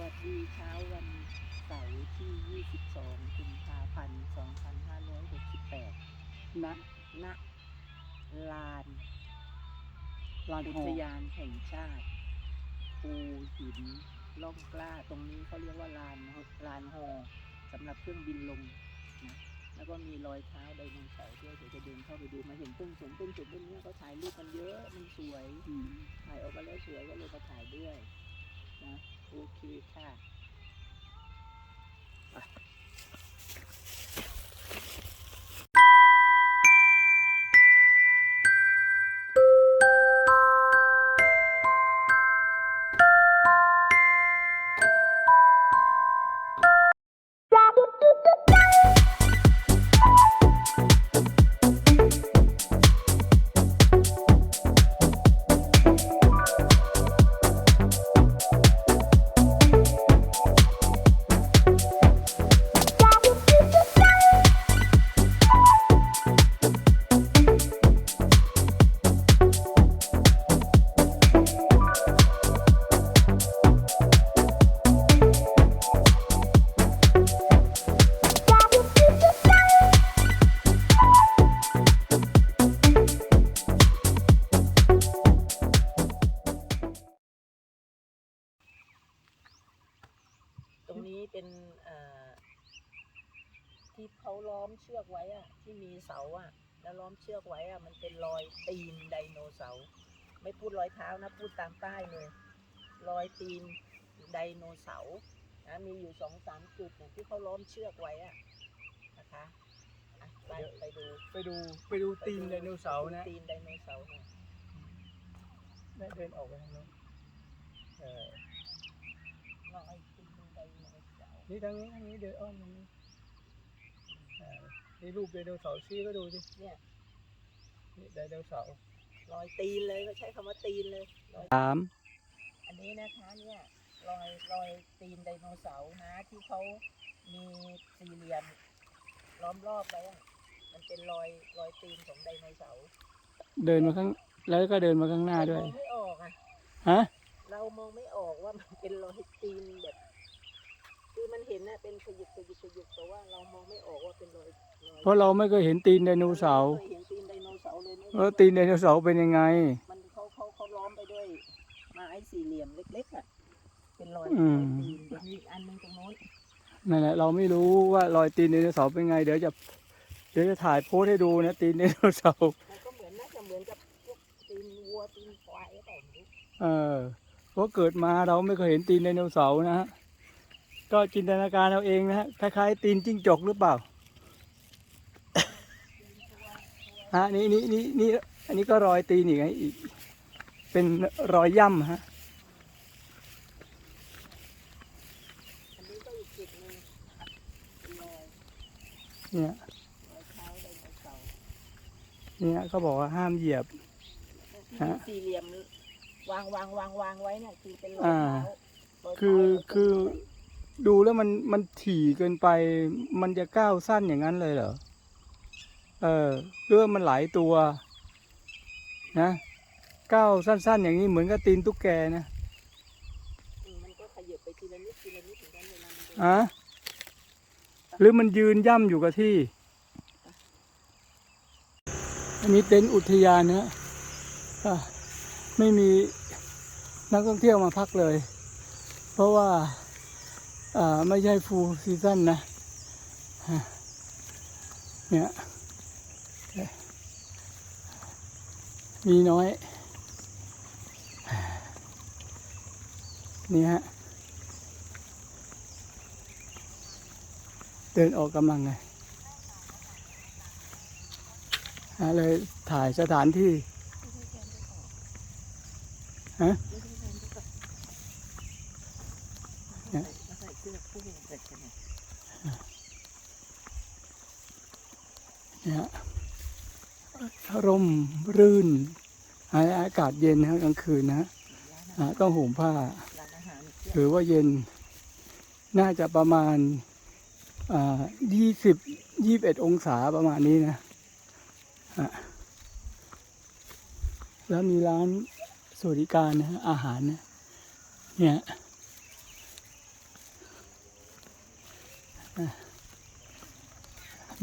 วัสดีเช้าวันเสาร์ที่ 22 กุมภาพันธ์ 2568 ณ ณ ลานลานอุหอทยานแห่งชาติภูหินล่องกล้า ตรงนี้เขาเรียกว่าลานลานฮอสำหรับเครื่องบินลงนะแล้วก็มีรอยเท้าไดโนเสาร์ด้วยเดี๋ยวจะเดินเข้าไปดูมาเห็นต้นสนต้นสนต้นนี้เขาถ่ายรูปมันเยอะมันสวยอืมถ่ายออกมาแล้วสวยก็เลยมาถ่ายด้วยนะ โอเคค่ะ ตรงนี้เป็นเอ่อที่เขาล้อมเชือกไว้อะที่มีเสาอะแล้วล้อมเชือกไว้อะมันเป็นรอยตีนไดโนเสาร์ไม่พูดรอยเท้านะ พูดตามป้ายเลยรอยตีนไดโนเสาร์นะมีอยู่สองสามจุดเนี่ยที่เขาล้อมเชือกไว้อะนะคะอะไปไปดูไปดูไปดูตีนไดโนเสาร์นะตีนไดโนเสาร์หน่อยแม่เดินออกไปทางโน้นเออรอยตีนไดโนเสาร์ นี่ทางนี้ทางนี้เดินอ้อมทางนี้เออนี่รูปไดโนเสาร์ชี้ก็ดูสิเนี่ยนี่ไดโนเสาร์รอยตีนเลยก็ใช้คำว่าตีนเลยรอยสามอันนี้นะคะเนี่ยรอยรอยตีนไดโนเสาร์นะที่เขามีสี่เหลี่ยมล้อมรอบไว้อะมันเป็นรอยรอยตีนของไดโนเสาร์เดินมาข้างแล้วก็เดินมาข้างหน้าด้วย เรามองไม่ออกอะฮะ เรามองไม่ออกว่ามันเป็นรอยตีนแบบ คือมันเห็นน่ะเป็นขยุกขยุกขยุกแต่ว่าเรามองไม่ออกว่าเป็นรอยรอยเพราะเราไม่เคยเห็นตีนไดโนเสาร์ไม่เคยเห็นตีนไดโนเสาร์เลยไม่รู้ว่าตีนไดโนเสาร์เป็นยังไง มันเขาเขาเขาล้อมไปด้วยไม้สี่เหลี่ยมเล็กๆอะเป็นรอยอืม รอยตีนเดี๋ยวมีอีกอันหนึงตรงโน้นนั่นแหละเราไม่รู้ว่ารอยตีนไดโนเสาร์เป็นไง เดี๋ยวจะเดี๋ยวจะถ่ายโพสให้ดูนะตีนไดโนเสาร์มันก็เหมือนน่าจะเหมือนกับพวกตีนวัวตีนควายหรือเปล่าไม่รู้เออเพราะเกิดมาเราไม่เคยเห็นตีนไดโนเสาร์นะฮะ ก็จินตนาการเอาเองนะฮะคล้ายๆตีนจิ้งจกหรือเปล่าฮะนี่นี่นี่นี่อันนี้ก็รอยตีนอีกไงอีก เป็นรอยย่ำฮะอันนี้ก็อีกจุดหนึ่งรอยเนี่ยรอยเท้าไดโนเสาร์เนี่ยเขาบอกว่าห้ามเหยียบที่ฮะมีสี่เหลี่ยมวางวางวางวางไว้เนี่ยคือเป็นรอยอ่าเท้ารอยเท้าคือแล้วก็คือเป็นรย ดูแล้วมันมันถี่เกินไป มันจะก้าวสั้นอย่างนั้นเลยเหรอ เออเรื่องมันหลายตัวนะก้าวสั้น ๆ อย่างนี้เหมือนกับตีนตุ๊กแกนะอืมมันก็ขยับไปทีละนิดทีละนิดเหมือนกันเวลามันเดินอะหรือมันยืนย่ำอยู่กับที่ อันนี้เต็นท์อุทยานนะอะไม่มีนักท่องเที่ยวมาพักเลย เพราะว่าอ่า ไม่ใช่ฟูลซีซั่นนะเนี่ยมีน้อย นี่ฮะ เดินออกกำลังไงฮะเลยถ่ายสถานที่ฮะ มาใส่เสื้อคู่เด็กกันเนี่ย เนี่ยฮะร่มรื่นอากาศเย็นนะกลางคืนนะฮะต้องห่มผ้าหรือว่าเย็นน่าจะประมาณยี่สิบยี่บเอ็ดองศาประมาณนี้นะแล้วมีร้านสวัสดิการนะอาหารนะเนี่ย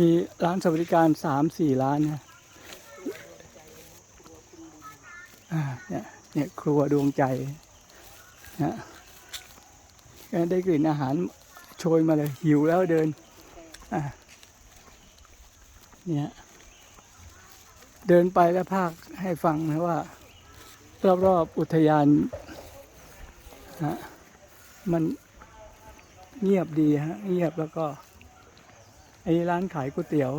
มีร้านสวัสดิการสามสี่ร้านนะอ่าเนี่ยเนี่ยครัวดวงใจนะได้กลิ่นอาหารโชยมาเลย หิวแล้วเดินเนี่ยเดินไปแล้วภาคให้ฟังนะว่า รอบๆอุทยานฮะมันเงียบดีฮะเงียบแล้วก็ ไอ้ร้านขายก๋วยเตี๋ยว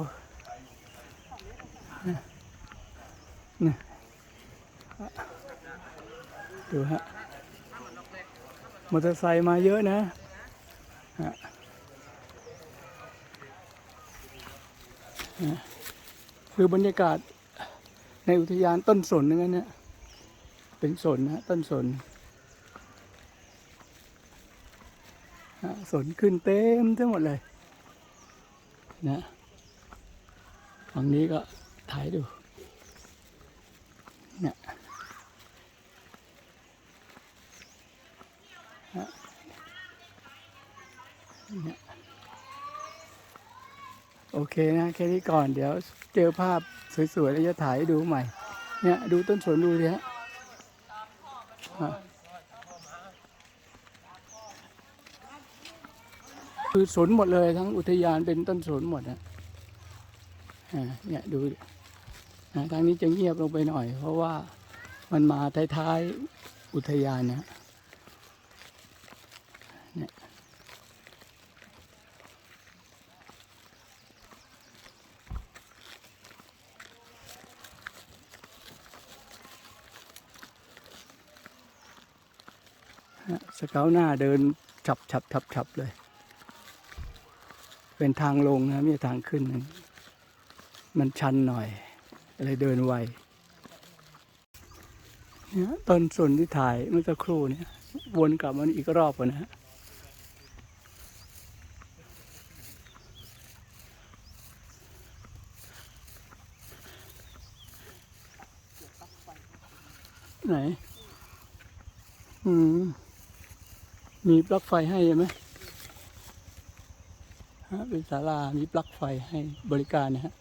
นะนะดูฮะ มอเตอร์ไซค์มาเยอะนะฮะคือบรรยากาศในอุทยานต้นสนนั่นเนี่ยเป็นสนนะต้นสนสนขึ้นเต็มทั้งหมดเลย นะฝั่งนี้ก็ถ่ายดูเนี่ยฮะเนี่ยโอเคนะ แค่นี้ก่อนเดี๋ยวเจอภาพสวยๆแล้วจะถ่ายดูใหม่ เนี่ย ดูต้นสนดูดิฮะฮะ คือสนหมดเลยทั้งอุทยานเป็นต้นสนหมดนะเนี่ยดูทางนี้จะเงียบลงไปหน่อย เพราะว่ามันมาท้ายๆอุทยานนะเนี่ยฮะสเกาหน้าเดินฉับฉับฉับฉับเลย เป็นทางลงนะไม่ใช่ทางขึ้นนะมันชันหน่อยเลยเดินไวเนี่ยต้นส่วนที่ถ่ายเมื่อสักครู่เนี่ย วนกลับมันอีกรอบก่อนนะฮะไหน อืม มีปลั๊กไฟให้ไหม เป็นศาลามีปลั๊กไฟให้บริการนะฮะ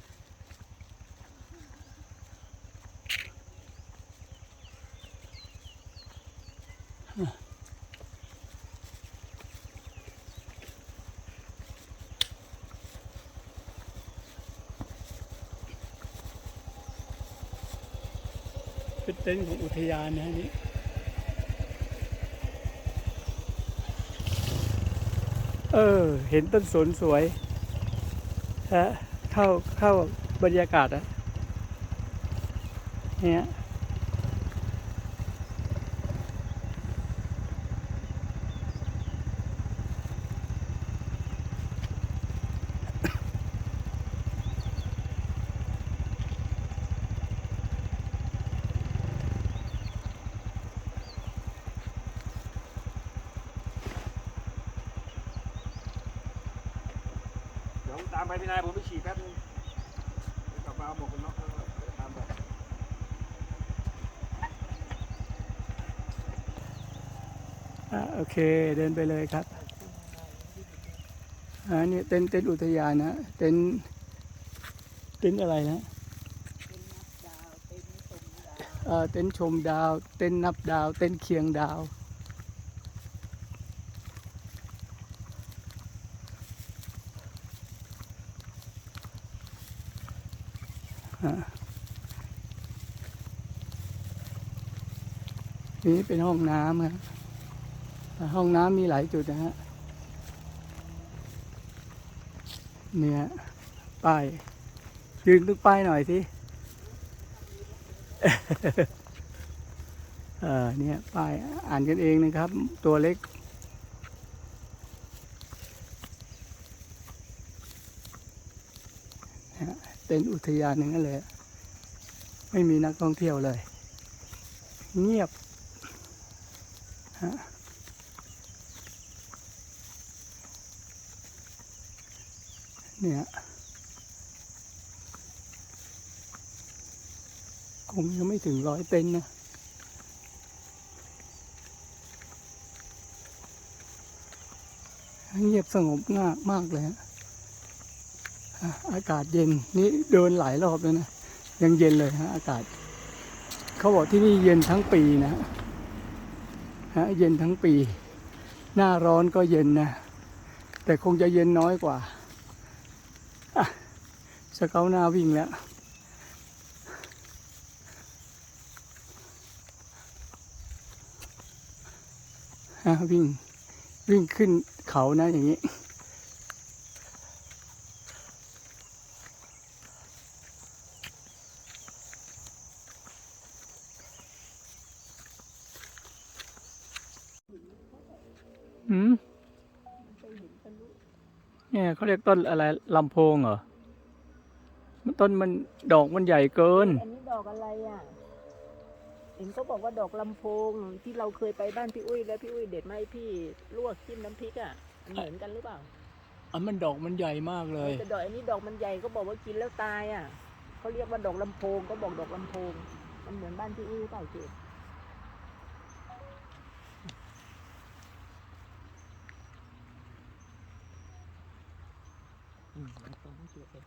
เป็นเต็นท์ของอุทยานนะฮะนี่ เออ เห็นต้นสนสวยฮะเข้าเข้าบรรยากาศอะเนี่ย ผมตามไปพี่นายผมไปฉี่แป๊บนึงเดี๋ยวกลับมาเอาหมวกกันน็อกแล้วก็เดี๋ยวตามไปอะโอเคเดินไปเลยครับอันนี้เต็นท์เต็นท์อุทยานนะเต็นท์เต็นท์อะไรนะเอ่อเต็นท์ชมดาว เต็นท์นับดาว เต็นท์เคียงดาว นี่เป็นห้องน้ำครับห้องน้ำมีหลายจุดนะฮะเนี่ยป้ายยืนตึกป้ายหน่อยสิเออเนี่ยป้ายอ่านกันเองนะครับ ตัวเล็กเต็นอุทยานหนึ่งนั่นเลยไม่มีนักท่องเที่ยวเลย เงียบ เนี่ยคงยังไม่ถึงร้อยเต็นนะเงียบสงบมากมากเลยฮะอากาศเย็นนี่เดินหลายรอบแล้วนะ ยังเย็นเลยฮะอากาศ เขาบอกที่นี่เย็นทั้งปีนะ ฮะเย็นทั้งปี หน้าร้อนก็เย็นนะ แต่คงจะเย็นน้อยกว่าสเกาหน้าวิ่งแล้ว วิ่งวิ่งขึ้นเขานะอย่างนี้ หืม เนี่ยเขาเรียกต้นอะไรลำโพงเหรอต้นมันดอกมันใหญ่เกิน อันนี้ดอกอะไรอะ เห็นเขาบอกว่าดอกลำโพงที่เราเคยไปบ้านพี่อุ้ยแล้วพี่อุ้ยเด็ดมาให้พี่ลวกจิ้มน้ำพริกอะมันเหมือนกันหรือเปล่าอันมันดอกมันใหญ่มากเลยแต่ดอกอันนี้ดอกมันใหญ่เขาบอกว่ากินแล้วตายอะเขาเรียกว่าดอกลำโพงเขาบอกดอกลำโพง มันเหมือนบ้านพี่อุ้ยหรือเปล่าเจ๊อืมลำ โพงเจ๊เอง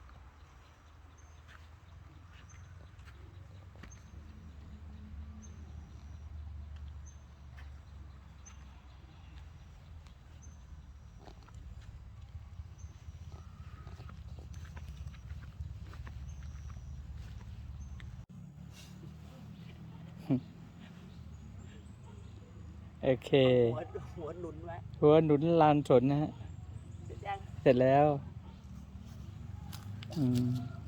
โอเคหัวหัวหนุนไว้หัวหนุนลานสนนะฮะ เสร็จยังเสร็จแล้ว อืม